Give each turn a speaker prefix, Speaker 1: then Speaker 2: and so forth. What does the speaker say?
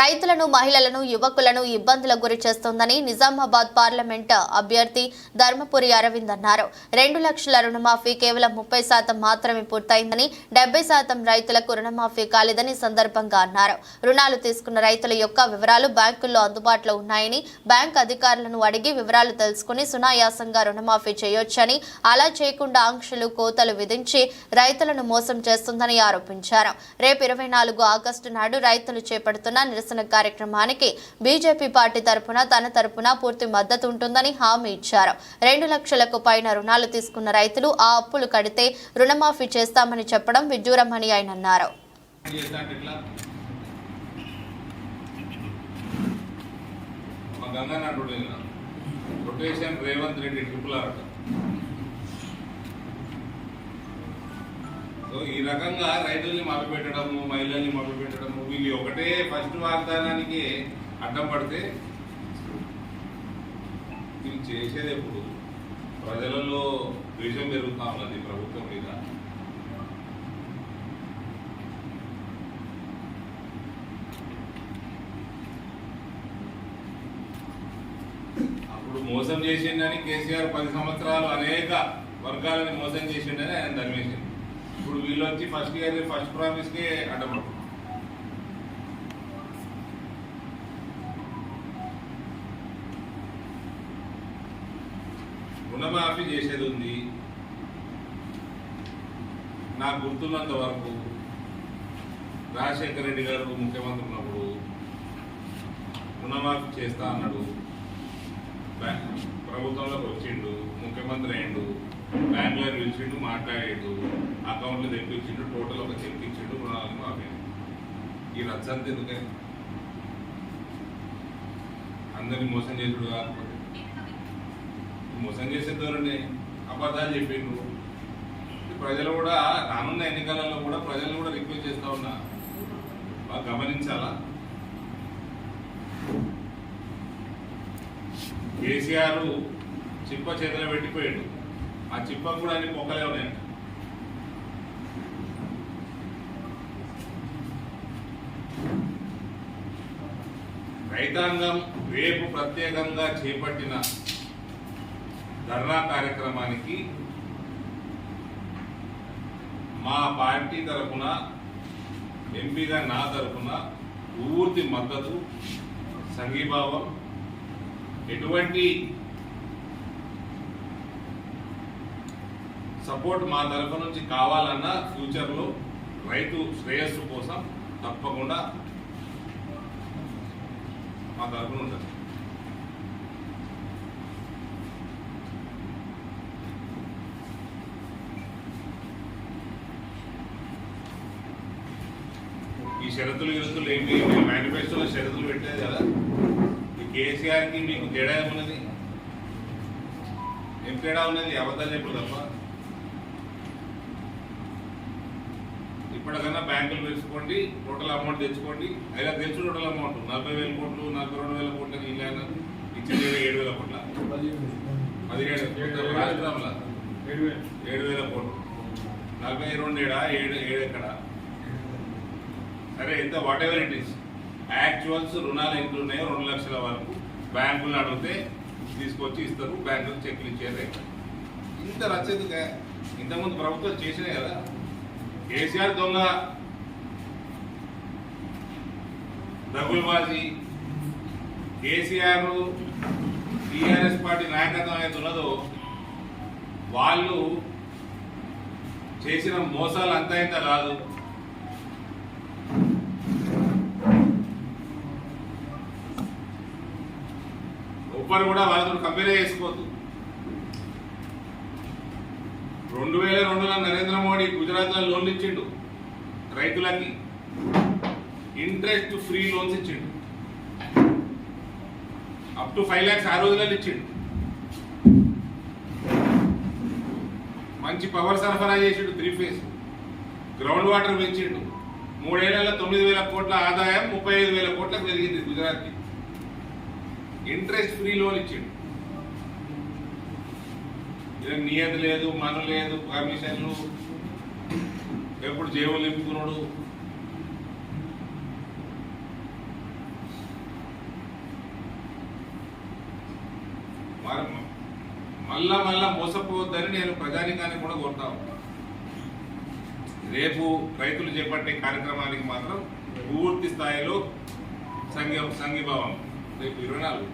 Speaker 1: రైతులను మహిళలను యువకులను ఇబ్బందులకు గురి చేస్తోందని నిజామాబాద్ పార్లమెంట్ అభ్యర్థి ధర్మపురి అరవింద్ అన్నారు. రెండు లక్షల రుణమాఫీ కేవలం ముప్పై శాతం మాత్రమే పూర్తయిందని డెబ్బై శాతం రైతులకు రుణమాఫీ కాలేదని సందర్భంగా అన్నారు. రుణాలు తీసుకున్న రైతుల యొక్క వివరాలు బ్యాంకుల్లో అందుబాటులో ఉన్నాయని బ్యాంక్ అధికారులను అడిగి వివరాలు తెలుసుకుని సునాయాసంగా రుణమాఫీ చేయొచ్చని అలా చేయకుండా ఆంక్షలు కోతలు విధించి రైతులను మోసం చేస్తుందని ఆరోపించారు. రేపు ఇరవై నాలుగు ఆగస్టు నాడు రైతులు చేపడుతున్న నిరసన కార్యక్రమానికి బీజేపీ పార్టీ తరపున తన తరపున పూర్తి మద్దతు ఉంటుందని హామీ ఇచ్చారు. రెండు లక్షలకు పైన రుణాలు తీసుకున్న రైతులు ఆ అప్పులు కడితే రుణమాఫీ చేస్తామని చెప్పడం విడ్డూరమని ఆయన అన్నారు.
Speaker 2: చేస్తాంటే rotation Revanth Reddy triple R so ఈ రకంగా రైతుల్ని మభ్యపెట్టడము మహిళల్ని మభ్యపెట్టడము వీళ్ళు ఒకటే ఫస్ట్ వాగ్దానానికి అడ్డం పడితే వీళ్ళు చేసేది ఎప్పుడు? ప్రజలలో ద్వేషం పెరుగుతా ఉన్నది ప్రభుత్వం మీద. అప్పుడు మోసం చేసిండని కేసీఆర్ పది సంవత్సరాలు అనేక వర్గాలని మోసం చేసిండని ఆయన ధర్మేసింది ఇప్పుడు వీళ్ళు వచ్చి ఫస్ట్ ఇయర్ ఫస్ట్ ప్రామిస్కే అడ్డపడుతుంది రుణమాఫీ చేసేది ఉంది. నాకు గుర్తున్నంత వరకు రాజశేఖర రెడ్డి గారు ముఖ్యమంత్రి ఉన్నప్పుడు రుణమాఫీ చేస్తా అన్నాడు. ప్రభుత్వంలోకి వచ్చిండు ముఖ్యమంత్రి అయిండు బ్యాంకులో పిలిచిండు మాట్లాడిండు అకౌంట్లు తెప్పించిండు టోటల్ ఒక తెప్పించిండు ఇచ్చిండు రుణాలకు మాఫీ ఈ రచ్చంత ఎందుకే అందరినీ మోసం చేసుడు కాకపోతే. మోసం చేసే ధోరణి అబద్ధాలు చెప్పిండ్రు. ప్రజలు కూడా రానున్న ఎన్నికలలో కూడా ప్రజలు కూడా రిక్వెస్ట్ చేస్తా ఉన్నా. బాగా గమనించాలా? కేసీఆర్ చిప్ప చేతిలో పెట్టిపోయాడు. ఆ చిప్ప కూడా అన్ని మొక్కలే ఉన్నాయంట. రైతాంగం రేపు ప్రత్యేకంగా చేపట్టిన ధర్నా కార్యక్రమానికి మా పార్టీ తరఫున ఎంపీగా నా తరఫున పూర్తి మద్దతు సంఘీభావం ఎటువంటి సపోర్ట్ మా తరఫు నుంచి కావాలన్నా ఫ్యూచర్లో రైతు శ్రేయస్సు కోసం తప్పకుండా మా తరఫున ఉంటుంది. షరతులు గిరతులు ఏమి మేనిఫెస్టోలో షరతులు పెట్టేది కదా. ఈ కేసీఆర్కి మీకు తేడా ఏమున్నది? ఏం తేడా ఉన్నది? అబద్ధాలు చెప్పు తప్ప. ఇప్పటికన్నా బ్యాంకులు వేసుకోండి టోటల్ అమౌంట్ తెచ్చుకోండి. అయినా తెలుసు టోటల్ అమౌంట్. నలభై వేల కోట్లు నలభై రెండు వేల కోట్లు ఇలా ఇచ్చింది ఏడు వేల కోట్ల. పదిహేడు. ఏడు వేల. కోట్లు. నలభై రెండు ఏడా? ఏడు ఏడు సరే ఎంత? Whatever it is actuals రుణాలు ఎంత ఉన్నాయో రెండు లక్షల వరకు బ్యాంకులను అడిగితే తీసుకొచ్చి ఇస్తారు బ్యాంకులు చెక్లు ఇచ్చేదే. ఇంత రచ్చేందుకే ఇంతకుముందు ప్రభుత్వం చేసినాయి కదా. కేసీఆర్ దొంగ దగులుబాజీ కేసీఆర్ టీఆర్ఎస్ పార్టీ నాయకత్వం అయితే ఉన్నదో వాళ్ళు చేసిన మోసాలు అంతా ఇంత కాదు. ఒక్కరు కూడా వాళ్ళతో కంపేరే చేసుకోవద్దు. రెండు వేల రెండులో నరేంద్ర మోడీ గుజరాత్లో లోన్లు ఇచ్చిండు రైతులకి. ఇంట్రెస్ట్ ఫ్రీ లోన్స్ ఇచ్చిండు. అప్ టు ఫైవ్ ల్యాక్స్ ఆ రోజులలో ఇచ్చిండు. మంచి పవర్ సరఫరా చేసిండు త్రీ ఫేజ్ గ్రౌండ్ వాటర్ పెంచిండు. మూడేళ్ళలో తొమ్మిది వేల కోట్ల ఆదాయం ముప్పై ఐదు వేల కోట్లకు పెరిగింది గుజరాత్కి. ఇంట్రెస్ట్ ఫ్రీ లోన్ ఇచ్చిండు. నియత లేదు మన లేదు పర్మిషన్లు ఎప్పుడు జీవం నింపుకున్నాడు. మళ్ళా మళ్ళా మోసపోవద్దని నేను ప్రజానికాన్ని కూడా కొడతా రేపు రైతులు చేపట్టే కార్యక్రమానికి మాత్రం పూర్తి స్థాయిలో సంఘీ సంఘీభావం. రేపు ఇరవై నాలుగు